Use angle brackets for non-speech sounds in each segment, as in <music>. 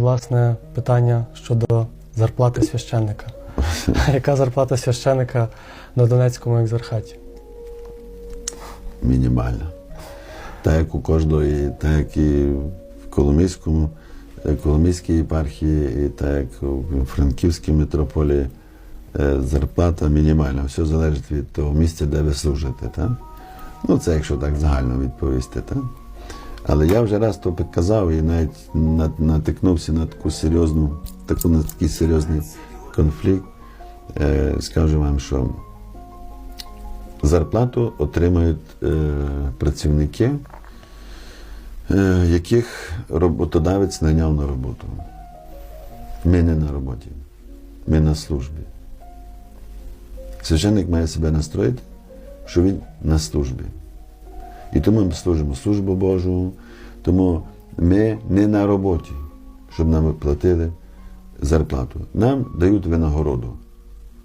власне, питання щодо зарплати священника. <laughs> Яка зарплата священника на Донецькому екзархаті? мінімальна. Так як у кожної, так як і в Коломийському, е, Коломийській єпархії, і так як у Франківській митрополії, е, зарплата мінімальна. Все залежить від того місця, де ви служите. Так? Ну, це якщо так загально відповісти. Так? Але я вже раз то казав і навіть натикнувся на таку серйозну, таку, на такий серйозний конфлікт. Е, скажу вам, що зарплату отримають е, працівники, е, яких роботодавець найняв на роботу. Ми не на роботі, ми на службі. Священник має себе настроїти, що він на службі. І тому ми служимо службу Божу, тому ми не на роботі, щоб нам платили зарплату. Нам дають винагороду,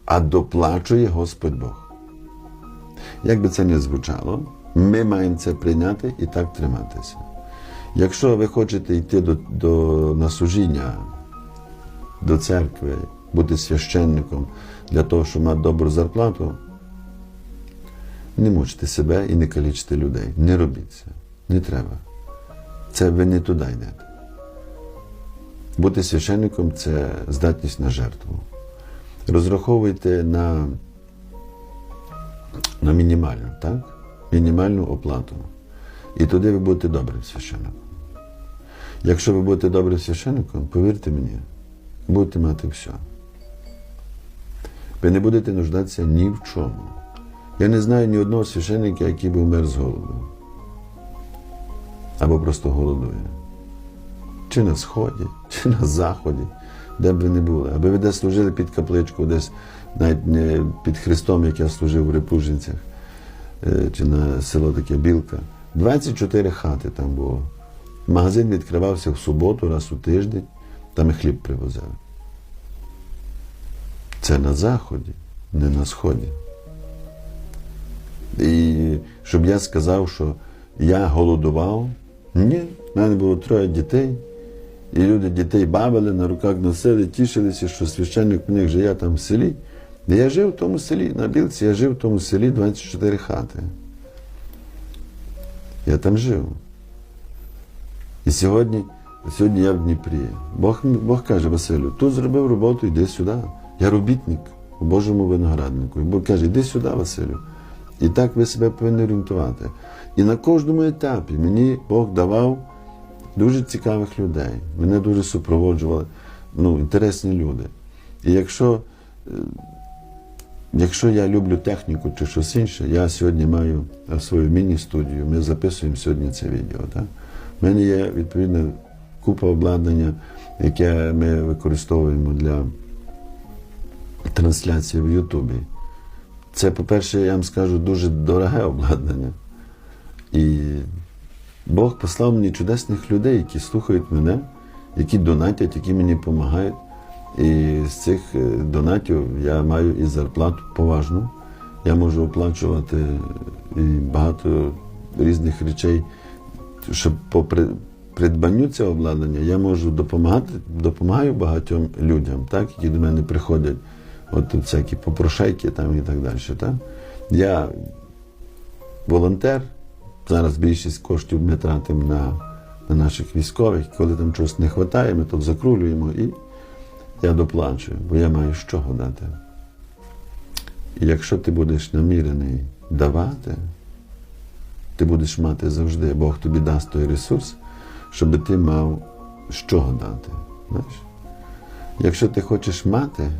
а доплачує Господь Бог. Як би це не звучало, ми маємо це прийняти і так триматися. Якщо ви хочете йти до, до, на служіння, до церкви, бути священником для того, щоб мати добру зарплату, не мучте себе і не калічте людей. Не робіть це. Не треба. Це ви не туди йдете. Бути священником це здатність на жертву. Розраховуйте на на мінімальну, так? Мінімальну оплату. І туди ви будете добрим священником. Якщо ви будете добрим священником, повірте мені, будете мати все. Ви не будете нуждатися ні в чому. Я не знаю ні одного священника, який би вмер з голоду. Або просто голодує. Чи на сході, чи на заході, де б ви не були. Аби ви десь служили під капличку, десь навіть не під Христом, як я служив у Репужинцях, е, чи на село таке Білка. 24 хати там було. Магазин відкривався в суботу, раз у тиждень, там і хліб привозили. Це на заході, не на сході. І щоб я сказав, що я голодував, ні, в мене було троє дітей, і люди дітей бавили, на руках носили, тішилися, що священник у них живе там в селі. І я жив в тому селі, на Білці, я жив в тому селі 24 хати. Я там жив. І сьогодні, сьогодні я в Дніпрі. Бог, Бог каже, Василю, тут зробив роботу, йди сюди. Я робітник у Божому винограднику. І Бог каже, йди сюди, Василю. І так ви себе повинні орієнтувати. І на кожному етапі мені Бог давав дуже цікавих людей. Мене дуже супроводжували ну, інтересні люди. І якщо, е, якщо я люблю техніку чи щось інше, я сьогодні маю е, свою міні-студію, ми записуємо сьогодні це відео. Так? У мене є відповідно купа обладнання, яке ми використовуємо для трансляції в Ютубі. Це, по-перше, я вам скажу, дуже дороге обладнання. І Бог послав мені чудесних людей, які слухають мене, які донатять, які мені допомагають. І з цих е, донатів я маю і зарплату поважну. Я можу оплачувати і багато різних речей, щоб по придбанню цього обладнання я можу допомагати, допомагаю багатьом людям, так, які до мене приходять, от тут всякі попрошайки там і так далі. Так? Я волонтер, зараз більшість коштів ми тратимо на, на наших військових, коли там чогось не вистачає, ми тут закрулюємо і я доплачую, бо я маю з чого дати. І якщо ти будеш намірений давати, ти будеш мати завжди, Бог тобі дасть той ресурс, щоб ти мав з чого дати. Знаєш? Якщо ти хочеш мати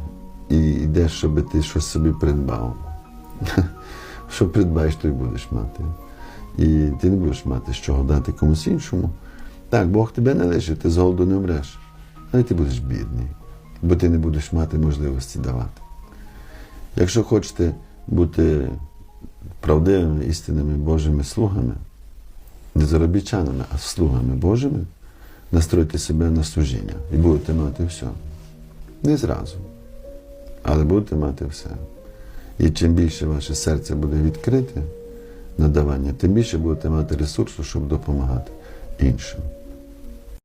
і йдеш, щоб ти щось собі придбав, <laughs> що придбаєш, то й будеш мати. І ти не будеш мати з чого дати комусь іншому. Так, Бог тебе не лишить, ти з голоду не вмреш, але ти будеш бідний, бо ти не будеш мати можливості давати. Якщо хочете бути правдивими, істинними Божими слугами, не заробітчанами, а слугами Божими, настройте себе на служіння і будете мати все. Не зразу, але будете мати все. І чим більше ваше серце буде відкрите на давання, тим більше будете мати ресурсу, щоб допомагати іншим.